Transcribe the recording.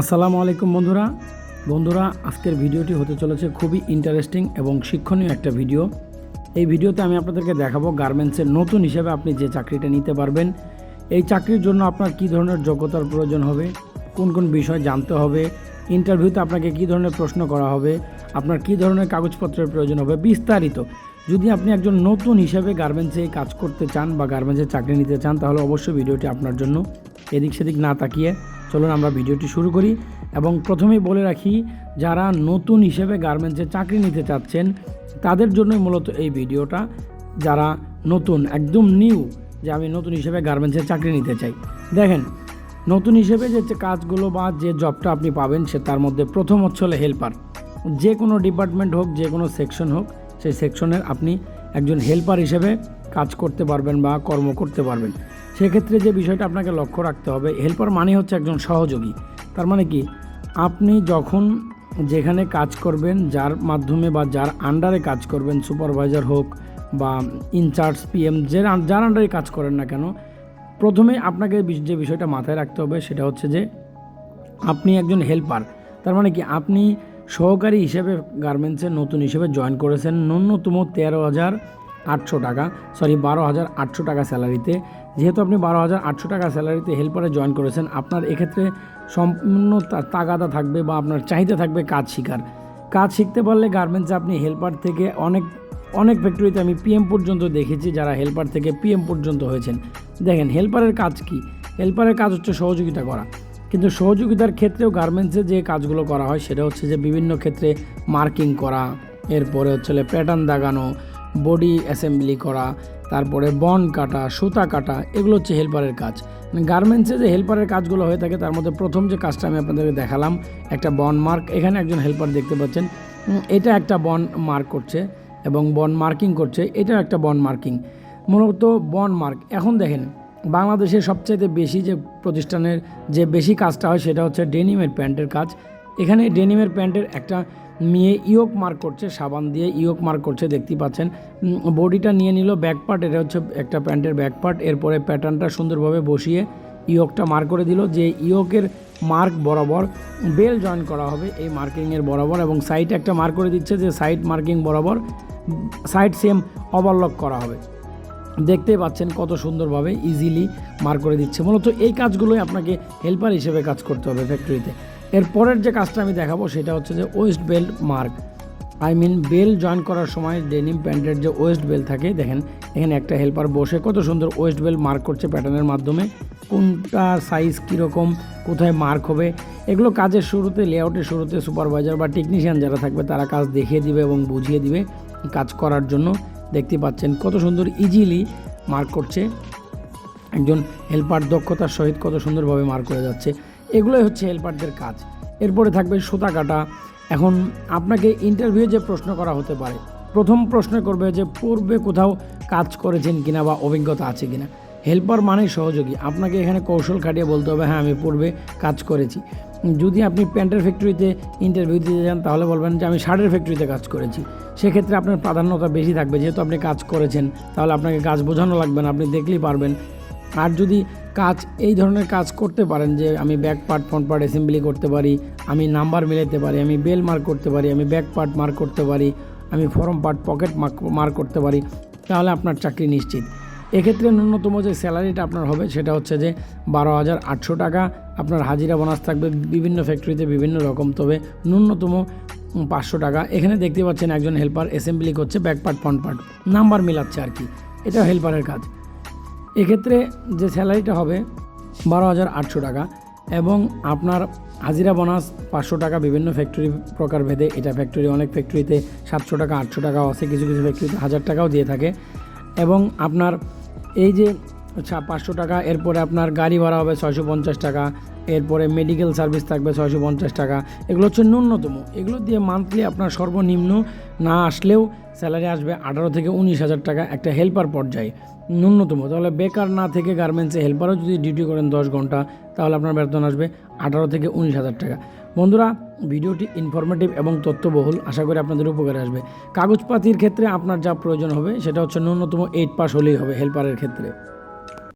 আসসালামু আলাইকুম বন্ধুরা। বন্ধুরা, আজকের ভিডিওটি হতে চলেছে খুবই ইন্টারেস্টিং এবং শিক্ষণীয় একটা ভিডিও। এই ভিডিওতে আমি আপনাদেরকে দেখাবো গার্মেন্টসের নতুন হিসেবে আপনি যে চাকরিটা নিতে পারবেন, এই চাকরির জন্য আপনার কী ধরনের যোগ্যতার প্রয়োজন হবে, কোন কোন বিষয় জানতে হবে ইন্টারভিউতে আপনাকে কী ধরনের প্রশ্ন করা হবে, আপনার কী ধরনের কাগজপত্রের প্রয়োজন হবে, বিস্তারিত। যদি আপনি একজন নতুন হিসেবে গার্মেন্টসে কাজ করতে চান বা গার্মেন্টসে চাকরি নিতে চান, তাহলে অবশ্যই ভিডিওটি আপনার জন্য। এদিক সেদিক না তাকিয়ে চলুন আমরা ভিডিওটি শুরু করি এবং প্রথমেই বলে রাখি, যারা নতুন হিসেবে গার্মেন্টসে চাকরি নিতে চাচ্ছেন, তাদের জন্যই মূলত এই ভিডিওটা। যারা নতুন, একদম নিউ, যে আমি নতুন হিসেবে গার্মেন্টসে চাকরি নিতে চাই। দেখেন, নতুন হিসেবে যে কাজগুলো বা যে জবটা আপনি পাবেন, সে তার মধ্যে প্রথম হচ্ছে হলো হেল্পার। যে কোনো ডিপার্টমেন্ট হোক, যে কোনো সেকশন হোক, সেই সেকশনের আপনি একজন হেল্পার হিসেবে কাজ করতে পারবেন বা কর্ম করতে পারবেন। সেক্ষেত্রে যে বিষয়টা আপনাকে লক্ষ্য রাখতে হবে হেল্পার মানে হচ্ছে একজন সহযোগী। তার মানে কি? আপনি যখন যেখানে কাজ করবেন, যার মাধ্যমে বা যার আন্ডারে কাজ করবেন সুপারভাইজার হোক বা ইনচার্জ পিএম যে যার আন্ডারে কাজ করেন না কেন, প্রথমে আপনাকে যে বিষয়টা মাথায় রাখতে হবে সেটা হচ্ছে যে, আপনি একজন হেল্পার তার মানে কি? আপনি সহকারী হিসেবে গার্মেন্টসে নতুন হিসেবে জয়েন করেছেন, ন্যূনতম তেরো হাজার আটশো টাকা সরি বারো হাজার আটশো টাকা স্যালারিতে। যেহেতু আপনি বারো হাজার আটশো টাকা স্যালারিতে হেল্পারে জয়েন করেছেন, আপনার এক্ষেত্রে সম্পূর্ণ তাগাদা থাকবে বা আপনার চাহিদা থাকবে কাজ শেখার। কাজ শিখতে পারলে গার্মেন্টসে আপনি হেল্পার থেকে অনেক অনেক ফ্যাক্টরিতে আমি পিএম পর্যন্ত দেখেছি যারা হেল্পার থেকে পিএম পর্যন্ত হয়েছেন। দেখেন, হেল্পারের কাজ কি? হেল্পারের কাজ হচ্ছে সহযোগিতা করা। কিন্তু সহযোগিতার ক্ষেত্রেও গার্মেন্টসে যে কাজগুলো করা হয়, সেটা হচ্ছে যে বিভিন্ন ক্ষেত্রে মার্কিং করা, এরপরে হচ্ছে প্যাটার্ন দাগানো বডি অ্যাসেম্বলি করা, তারপরে বন কাটা, সুতা কাটা, এগুলো হচ্ছে হেল্পারের কাজ। গার্মেন্টসে যে হেল্পারের কাজগুলো হয়ে থাকে, তার মধ্যে প্রথম যে কাজটা আমি আপনাদেরকে দেখালাম, একটা বন মার্ক এখানে একজন হেল্পার দেখতে পাচ্ছেন। এটা একটা বন মার্ক করছে এবং বন মার্কিং করছে এটা একটা বন মার্কিং মূলত বন মার্ক এখন দেখেন বাংলাদেশের সবচাইতে বেশি যে প্রতিষ্ঠানের যে বেশি কাজটা হয়, সেটা হচ্ছে ডেনিমের প্যান্টের কাজ। এখানে ডেনিমের প্যান্টের একটা মেয়ে ইয়োক মার্ক করছে, সাবান দিয়ে ইয়োক মার্ক করছে দেখতে পাচ্ছেন। বডিটা নিয়ে নিল ব্যাক পার্ট এটা হচ্ছে একটা প্যান্টের ব্যাক পার্ট এরপরে প্যাটার্নটা সুন্দরভাবে বসিয়ে ইয়োকটা মার্ক করে দিল, যে ইয়োকের মার্ক বরাবর বেল জয়েন করা হবে এই মার্কিংয়ের বরাবর এবং সাইড একটা মার্ক করে দিচ্ছে যে সাইড মার্কিং বরাবর সাইড সেম ওভারলক করা হবে। দেখতেই পাচ্ছেন কত সুন্দরভাবে ইজিলি মার্ক করে দিচ্ছে। মূলত এই কাজগুলোই আপনাকে হেল্পার হিসেবে কাজ করতে হবে ফ্যাক্টরিতে এর পরের যে কাজটা আমি দেখাবো সেটা হচ্ছে যে waist belt mark. I mean bell join করার সময় ডেনিম প্যান্টের যে ওয়েস্ট বেল থাকে, দেখেন, এখানে একটা হেল্পার বসে কত সুন্দর ওয়েস্ট বেল মার্ক করছে প্যাটার্নের মাধ্যমে। কোনটা সাইজ কীরকম, কোথায় মার্ক হবে, এগুলো কাজের শুরুতে, লেআউটের শুরুতে সুপারভাইজার বা টেকনিশিয়ান যারা থাকবে, তারা কাজ দেখিয়ে দিবে এবং বুঝিয়ে দিবে কাজ করার জন্য। দেখতে পাচ্ছেন কত সুন্দর ইজিলি মার্ক করছে। একজন হেল্পার দক্ষতার সহিত কত সুন্দরভাবে মার্ক করে যাচ্ছে। এগুলোই হচ্ছে হেল্পারদের কাজ। এরপরে থাকবে সুতা কাটা। এখন আপনাকে ইন্টারভিউ যে প্রশ্ন করা হতে পারে, প্রথম প্রশ্ন করবে যে পূর্বে কোথাও কাজ করেছেন কিনা বা অভিজ্ঞতা আছে কিনা। হেল্পার মানে সহযোগী। আপনাকে এখানে কৌশল খাটিয়ে বলতে হবে হ্যাঁ আমি পূর্বে কাজ করেছি। যদি আপনি প্যান্টের ফ্যাক্টরিতে ইন্টারভিউ দিতে যান, তাহলে বলবেন যে, আমি শার্টের ফ্যাক্টরিতে কাজ করেছি। সেক্ষেত্রে আপনার প্রাধান্যতা বেশি থাকবে। যেহেতু আপনি কাজ করেছেন, তাহলে আপনাকে কাজ বোঝানো লাগবে না, আপনি দেখলেই পারবেন। আর যদি কাজ, এই ধরনের কাজ করতে পারেন যে আমি back part front part assembly করতে পারি, আমি নাম্বার মিলাতে পারি, আমি বেল মার্ক করতে পারি, আমি ব্যাক পার্ট মার্ক করতে পারি, আমি ফরম পার্ট পকেট মার্ক করতে পারি, তাহলে আপনার চাকরি নিশ্চিত। এক্ষেত্রে ন্যূনতম যে স্যালারিটা আপনার হবে সেটা হচ্ছে যে বারো হাজার আটশো টাকা, আপনার হাজিরা বোনাস থাকবে বিভিন্ন ফ্যাক্টরিতে বিভিন্ন রকম, তবে ন্যূনতম পাঁচশো টাকা। এখানে দেখতে পাচ্ছেন একজন হেল্পার অ্যাসেম্বলি করছে back part front part number মিলাচ্ছে আর কি। এটা হেল্পারের কাজ। এক্ষেত্রে যে স্যালারিটা হবে বারো হাজার আটশো টাকা এবং আপনার হাজিরা বোনাস পাঁচশো টাকা, বিভিন্ন ফ্যাক্টরি প্রকার ভেদে এটা ফ্যাক্টরি অনেক ফ্যাক্টরিতে সাতশো টাকা, আটশো টাকাও আছে কিছু কিছু ফ্যাক্টরিতে হাজার টাকাও দিয়ে থাকে। এবং আপনার এই যে আচ্ছা পাঁচশো টাকা, এরপরে আপনার গাড়ি ভাড়া হবে ছয়শো পঞ্চাশ টাকা, এরপরে মেডিকেল সার্ভিস থাকবে ছয়শো পঞ্চাশ টাকা। এগুলো হচ্ছে ন্যূনতম। এগুলো দিয়ে মান্থলি আপনার সর্বনিম্ন না আসলেও স্যালারি আসবে আঠারো থেকে উনিশ হাজার টাকা একটা হেল্পার পর্যায়ে। ন্যূনতম। তাহলে বেকার না থেকে গার্মেন্টসে হেল্পারও যদি ডিউটি করেন দশ ঘণ্টা, তাহলে আপনার বেতন আসবে আঠারো থেকে উনিশ হাজার টাকা। বন্ধুরা, ভিডিওটি ইনফরমেটিভ এবং তথ্যবহুল, আশা করি আপনাদের উপকারে আসবে। কাগজপাতির ক্ষেত্রে আপনার যা প্রয়োজন হবে, সেটা হচ্ছে ন্যূনতম এইট পাস হলেই হবে হেল্পারের ক্ষেত্রে।